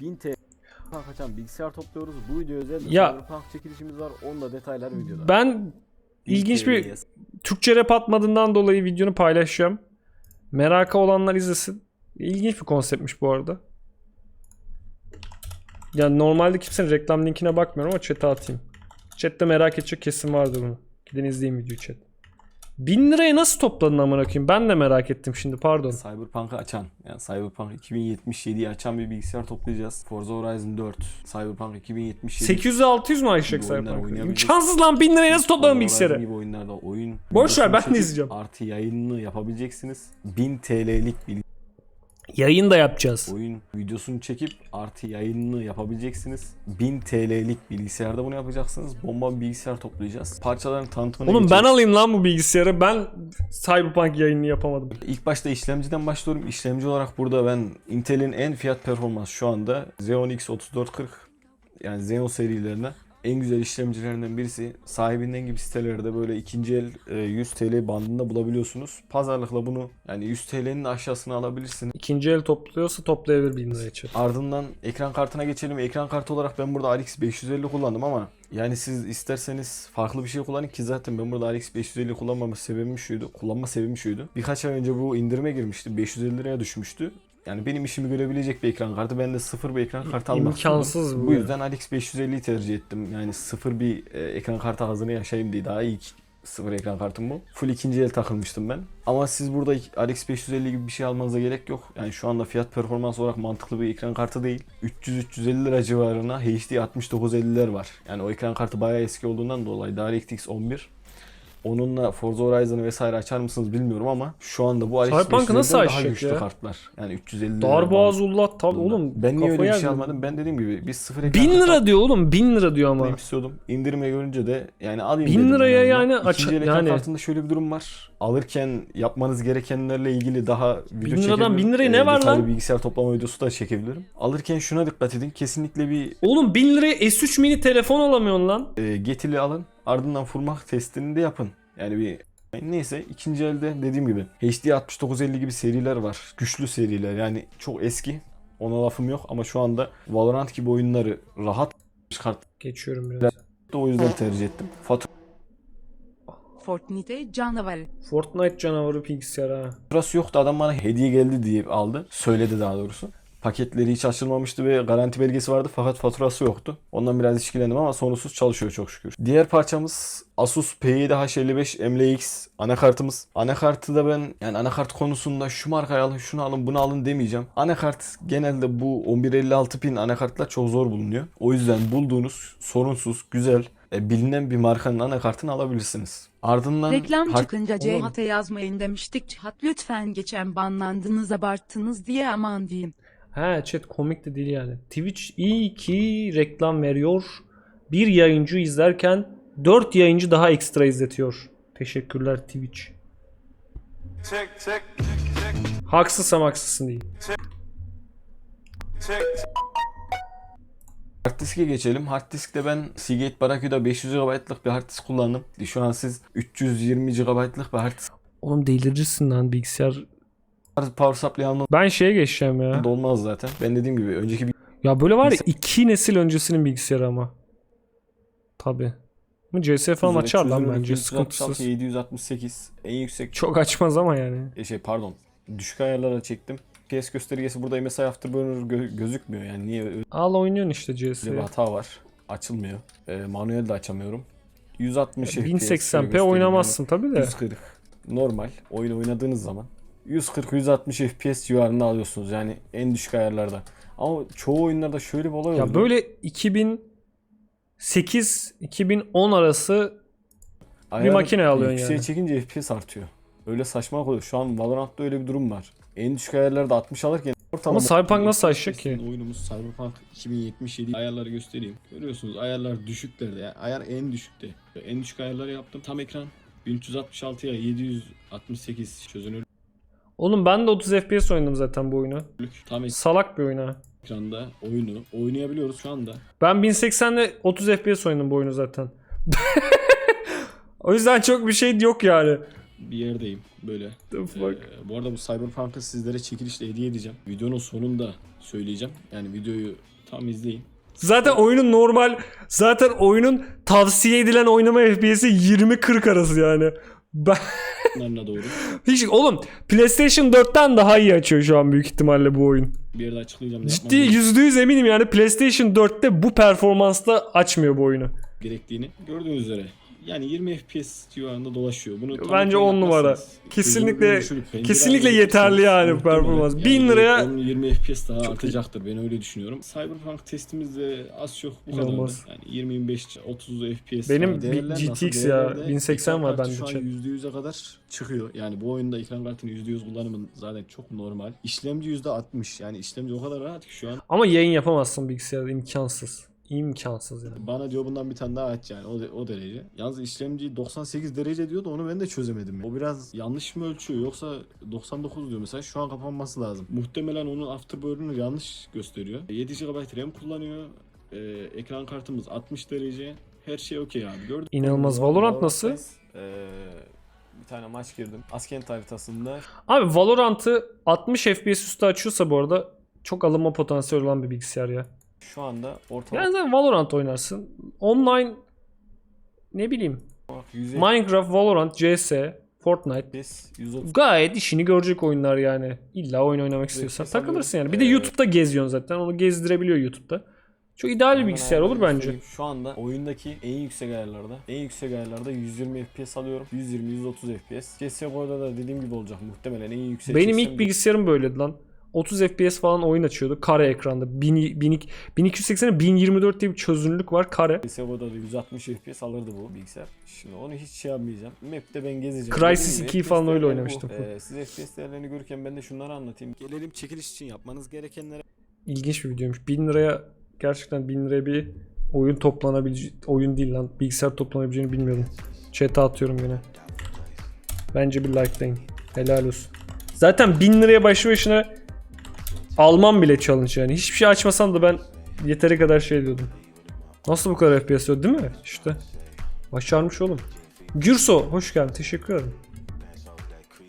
1000 TL kaçan bilgisayar topluyoruz. Bu video özel Ya- Cyberpunk çekilişimiz var. Onun da detayları videoda. Ben ilginç bir Türkçe rap atmadığından dolayı videonu paylaşacağım. Merakı olanlar izlesin. İlginç bir konseptmiş bu arada. Yani normalde kimsenin reklam linkine bakmıyorum ama chat'e atayım. Chat'te merak edecek kesim vardır bunu. Gidin izleyin videoyu chat. 1000 lirayı nasıl topladın amına koyayım? Ben de merak ettim şimdi pardon. Cyberpunk'ı açan, yani Cyberpunk 2077'yi açan bir bilgisayar toplayacağız. Forza Horizon 4, Cyberpunk 2077. 800 600 mu oyunlar Cyberpunk? İmkansız lan 1000 lirayı nasıl topladın bilgisayarı? gibi oyunlarda oyun Boş ver, ben de izleyeceğim. Artı yayınını yapabileceksiniz. 1000 TL'lik bir Yayın da yapacağız. oyun videosunu çekip artı yayınını yapabileceksiniz. 1000 TL'lik bilgisayarda bunu yapacaksınız. Bomba bir bilgisayar toplayacağız. Parçaların tanıtımını Oğlum ben alayım lan bu bilgisayarı. Ben Cyberpunk yayını yapamadım. İlk başta işlemciden başlıyorum. İşlemci olarak burada ben Intel'in en fiyat performans şu anda Xeon X 3440 yani Xeon serilerine en güzel işlemcilerinden birisi. Sahibinden gibi sitelerde böyle ikinci el e, 100 TL bandında bulabiliyorsunuz. Pazarlıkla bunu yani 100 TL'nin aşağısına alabilirsiniz. İkinci el topluyorsa toplayabilir 1000 liraya chat. Ardından ekran kartına geçelim. Ekran kartı olarak ben burada RX 550 kullandım ama yani siz isterseniz farklı bir şey kullanın ki zaten ben burada RX 550 kullanmama sebebim şuydu. Kullanma sebebim şuydu. Birkaç ay önce bu indirime girmişti. 550 liraya düşmüştü. Yani benim işimi görebilecek bir ekran kartı. Ben de sıfır bir ekran kartı almak İmkansız bu Bu yüzden RX 550'yi tercih ettim. Yani sıfır bir e, ekran kartı ağzını yaşayayım diye daha iyi sıfır ekran kartım bu. Full ikinci el takılmıştım ben. Ama siz burada RX 550 gibi bir şey almanıza gerek yok. Yani şu anda fiyat performans olarak mantıklı bir ekran kartı değil. 300-350 lira civarına HD 6950'ler var. Yani o ekran kartı bayağı eski olduğundan dolayı DirectX 11 Onunla Forza Horizon'ı vesaire açar mısınız bilmiyorum ama şu anda bu RX Cyberpunk'ı nasıl 550'den daha açacak güçlü ya? kartlar. Yani 350 lira. Darboğaz ullat tabi oğlum. Ben niye öyle bir şey almadım? Ben dediğim gibi biz sıfır ekran 1000 kartı lira diyor oğlum 1000 lira diyor ama. istiyordum. İndirime görünce de yani alayım 1000 dedim liraya en azından. yani aç- İkinci el ekran yani- kartında şöyle bir durum var. Alırken yapmanız gerekenlerle ilgili daha video 1000 liradan çekebilirim. 1000 liraya ne Ee, var detaylı lan? bilgisayar toplama videosu da çekebilirim. Alırken şuna dikkat edin. Kesinlikle bir Oğlum 1000 liraya S3 mini telefon alamıyorsun lan. e, getili alın. Ardından furmak testini de yapın. Yani bir Neyse ikinci elde dediğim gibi HD 6950 gibi seriler var. Güçlü seriler yani çok eski. Ona lafım yok ama şu anda Valorant gibi oyunları rahat çıkarttı. Geçiyorum biraz. O yüzden tercih ettim. Fortnite canavarı. Fortnite canavarı bilgisayar ha. Faturası yoktu adam bana hediye geldi diye aldı. Söyledi daha doğrusu. Paketleri hiç açılmamıştı ve garanti belgesi vardı fakat faturası yoktu. Ondan biraz işkilendim ama sorunsuz çalışıyor çok şükür. Diğer parçamız Asus P7H55 MLX anakartımız. Anakartı da ben yani anakart konusunda şu markayı alın şunu alın bunu alın demeyeceğim. Anakart genelde bu 1156 pin anakartlar çok zor bulunuyor. O yüzden bulduğunuz sorunsuz güzel e, bilinen bir markanın anakartını alabilirsiniz. Ardından Reklam hard- çıkınca Cihat'a yazmayın demiştik. Cihat lütfen geçen banlandınız abarttınız diye aman diyeyim. He chat komik de değil yani. Twitch iyi ki reklam veriyor. Bir yayıncı izlerken 4 yayıncı daha ekstra izletiyor. Teşekkürler Twitch. Check, check, check, Haksızsam haksızsın değil. check. Hard diske geçelim. Hard diskte ben Seagate Barracuda 500 GB'lık bir hard disk kullandım. Şu an siz 320 GB'lık bir hard disk Oğlum delirirsin lan bilgisayar. Power supply almanız Ben şeye geçeceğim ya. da olmaz zaten. Ben dediğim gibi önceki bir Ya böyle var ya iki nesil öncesinin bilgisayarı ama. Tabi. Bu CS falan açar lan bence sıkıntısız. 768 en yüksek Çok açmaz ama yani. e, şey pardon düşük ayarlara çektim. PS göstergesi burada MSI Afterburner gö- gözükmüyor yani niye öyle Al oynuyorsun işte CS'yi. bir hata var. Açılmıyor. E, manuel de açamıyorum. 160 FPS 1080p gösteriyor. oynamazsın tabi de. 140 normal oyun oynadığınız zaman 140-160 FPS civarında alıyorsunuz yani en düşük ayarlarda. Ama çoğu oyunlarda şöyle bir olay Ya oldu. böyle 2008-2010 arası Ayar makine alıyorsun yükseğe yani. çekince FPS artıyor. Öyle saçma oluyor. Şu an Valorant'ta öyle bir durum var. En düşük ayarlarda 60 alırken ortalama... Ama Cyberpunk nasıl açacak ki? Oyunumuz Cyberpunk 2077 ayarları göstereyim. Görüyorsunuz ayarlar düşüklerde. Yani ayar en düşükte. En düşük ayarları yaptım. Tam ekran 1366'ya 768 çözünürlük. Oğlum ben de 30 FPS oynadım zaten bu oyunu. Tam Salak bir oyun ha. ekranda oyunu oynayabiliyoruz şu anda. Ben 1080'de 30 FPS oynadım bu oyunu zaten. o yüzden çok bir şey yok yani. bir yerdeyim böyle. The fuck? Ee, bu arada bu Cyberpunk'ı sizlere çekilişle hediye edeceğim. Videonun sonunda söyleyeceğim. Yani videoyu tam izleyin. Zaten oyunun normal zaten oyunun tavsiye edilen oynama FPS'i 20-40 arası yani. Ben Bunlarına doğru hiç oğlum PlayStation 4'ten daha iyi açıyor şu an büyük ihtimalle bu oyun. bir yerde açıklayacağım. Ciddi yapmam %100 eminim yani PlayStation 4'te bu performansla açmıyor bu oyunu. Gerektiğini. Gördüğünüz üzere. Yani 20 FPS civarında dolaşıyor. Bunu Bence ekran on numara. yapmazsanız, Kesinlikle- kesinlikle yeterli yani performans. Yani 1000 liraya- onun 20 FPS daha artacaktır. Ben öyle düşünüyorum. Cyberpunk testimizde az çok bu. İnanılmaz. Yani 20-25 30 FPS. Benim bir? GTX ya, Değerlerde 1080 var bende Şu an chat. %100'e kadar çıkıyor. Yani bu oyunda ekran kartının %100 kullanımı zaten çok normal. İşlemci %60. Yani işlemci o kadar rahat ki şu an. Ama yayın yapamazsın bilgisayarda imkansız. İmkansız yani. Bana diyor bundan bir tane daha aç yani o, de- o derece. Yalnız işlemci 98 derece diyordu onu ben de çözemedim. O biraz yanlış mı ölçüyor yoksa 99 diyor mesela şu an kapanması lazım. Muhtemelen onun Afterburner yanlış gösteriyor. 7 GB RAM kullanıyor. Ee, ekran kartımız 60 derece. Her şey okey abi gördün. İnanılmaz. Valorant nasıl? Ee, bir tane maç girdim. Askent haritasında Abi Valorant'ı 60 FPS üstü açıyorsa bu arada çok alınma potansiyeli olan bir bilgisayar ya. Şu anda ortalama Yani sen Valorant oynarsın. Online ne bileyim olarak 100 Minecraft, Valorant, CS, Fortnite FPS 130 gayet işini görecek oyunlar yani. İlla oyun oynamak istiyorsan FPS takılırsın yani. Bir de Ee, YouTube'da geziyorsun zaten. Onu gezdirebiliyor YouTube'da. Çok ideal bir bilgisayar olur bence. Şu anda oyundaki en yüksek ayarlarda, en yüksek ayarlarda 120 FPS alıyorum. 120-130 FPS. CSGO'da da dediğim gibi olacak muhtemelen en yüksek. Benim ilk bilgisayarım böyleydi lan. 30 FPS falan oyun açıyordu. Kare ekranda. 1000, 1280'e 1024 diye bir çözünürlük var. Kare. CSGO'da da 160 FPS alırdı bu bilgisayar. Şimdi onu hiç şey yapmayacağım. Map'te ben gezeceğim. Crysis Dediğim gibi 2'yi falan öyle değerleri bu. oynamıştım. Ee, siz FPS değerlerini görürken ben de şunları anlatayım. Gelelim çekiliş için yapmanız gerekenlere. İlginç bir videoymuş. 1000 liraya gerçekten 1000 liraya bir oyun toplanabileceği oyun değil lan. Bilgisayar toplanabileceğini bilmiyordum. Chat'e atıyorum yine. Bence bir likelayın. Helal olsun. Zaten 1000 liraya başlı başına almam bile challenge yani. Hiçbir şey açmasam da ben yeteri kadar şey diyordum. Nasıl bu kadar FPS yok değil mi? İşte. Başarmış oğlum. Gürso hoş geldin. Teşekkür ederim.